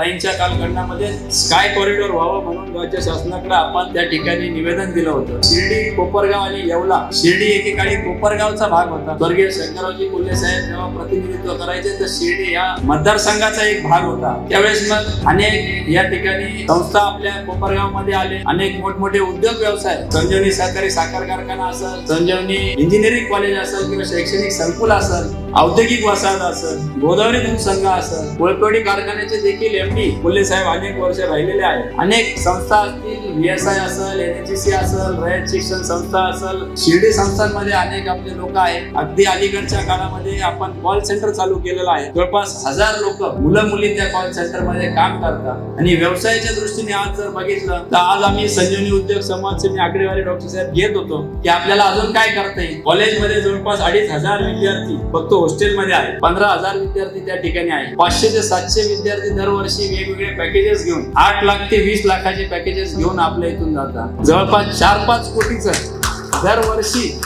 ताईंच्या कालखंडामध्ये sky corridor व्हावं म्हणून राज्य शासनाकडे आपण त्या ठिकाणी निवेदन दिलं होतं. शिर्डी कोपरगाव आणि येवला. शिर्डी एकेकाळी कोपरगावचा भाग होता. स्वर्गीय शंकररावजी कोल्हे साहेब जेव्हा प्रतिनिधित्व करायचे तर शिर्डी या मतदारसंघाचा एक भाग होता. त्यावेळेस मग अनेक या ठिकाणी संस्था आपल्या कोपरगावमध्ये आले. अनेक मोठमोठे उद्योग व्यवसाय. संजीवनी सहकारी साखर कारखाना असेल संजीवनी इंजिनिअरिंग कॉलेज असेल किंवा शैक्षणिक संकुल असेल औद्योगिक वसाहत असं गोदावरी दूध संघ असेल कोळपेडी कारखान्याचे देखील एमडी कोल्हे साहेब अनेक वर्ष राहिलेले आहेत. अनेक संस्था असतील व्हीएसआय असेल एनएचसी असेल रयत शिक्षण संस्था असेल शिर्डी संस्थांमध्ये अनेक आपले लोक आहेत. अगदी अलीकडच्या काळामध्ये आपण कॉल सेंटर चालू केलेलं आहे. जवळपास हजार लोक मुलं मुली त्या कॉल सेंटरमध्ये काम करतात. आणि व्यवसायाच्या दृष्टीने आज जर बघितलं तर आज आम्ही संजीवनी उद्योग समाजचे मी आकडेवारी डॉक्टर साहेब घेत होतो की आपल्याला अजून काय करता येईल? कॉलेजमध्ये जवळपास अडीच हजार विद्यार्थी फक्त हॉस्टेलमध्ये आहे. पंधरा हजार विद्यार्थी त्या ठिकाणी आहे पाचशे ते सातशे विद्यार्थी दरवर्षी वेगवेगळे पॅकेजेस घेऊन आठ लाख ते वीस लाखाचे पॅकेजेस घेऊन आपल्या इथून जातात. जवळपास चार पाच कोटीचं दरवर्षी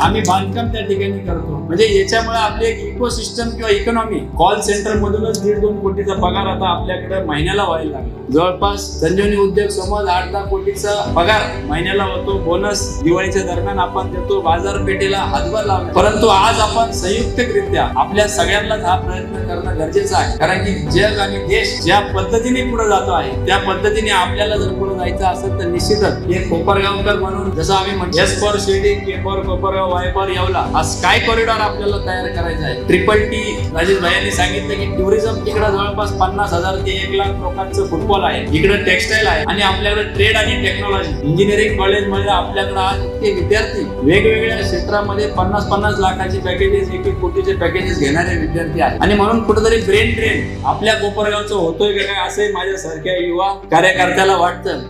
आम्ही बांधकाम त्या ठिकाणी करतो. म्हणजे याच्यामुळे आपली एक इकोसिस्टम किंवा इकॉनॉमी कॉल सेंटर मधूनच दीड दोन कोटीचा पगार आता आपल्याकडे महिन्याला व्हायला लागला. जवळपास संजीवनी उद्योग समज आठ दहा कोटीचा पगार महिन्याला होतो. बोनस दिवाळीच्या दरम्यान आपण देतो. बाजारपेठेला हातभार लावतो परंतु आज आपण संयुक्तरित्या आपल्या सगळ्यांनाच हा प्रयत्न करणं गरजेचं आहे. कारण की जग आणि देश ज्या पद्धतीने पुढे जातो आहे त्या पद्धतीने आपल्याला जर पुढे जायचं असेल तर निश्चितच एक कोपरगावकर म्हणून जसं आम्ही म्हणतो S for Shirdi K for Kopargaon Y for Yeola. हा स्काय कॉरिडॉर आपल्याला तयार करायचा आहे ट्रिपल टी राजेश भाई सांगितलं की टुरिझम तिकडे जवळपास पन्नास हजार ते एक लाख लोकांचं फुटबॉल आहे. इकडे टेक्सटाईल आहे आणि आपल्याकडे ट्रेड आणि टेक्नॉलॉजी इंजिनिअरिंग कॉलेजमध्ये आपल्याकडे आज इतके विद्यार्थी. वेगवेगळ्या क्षेत्रामध्ये पन्नास पन्नास लाखाचे पॅकेजेस एक एक कोटीचे पॅकेजेस घेणारे विद्यार्थी आहेत. आणि म्हणून कुठेतरी ब्रेन ट्रेन आपल्या कोपरगावचं होतोय का काय असंही माझ्यासारख्या युवा कार्यकर्त्याला वाटतं.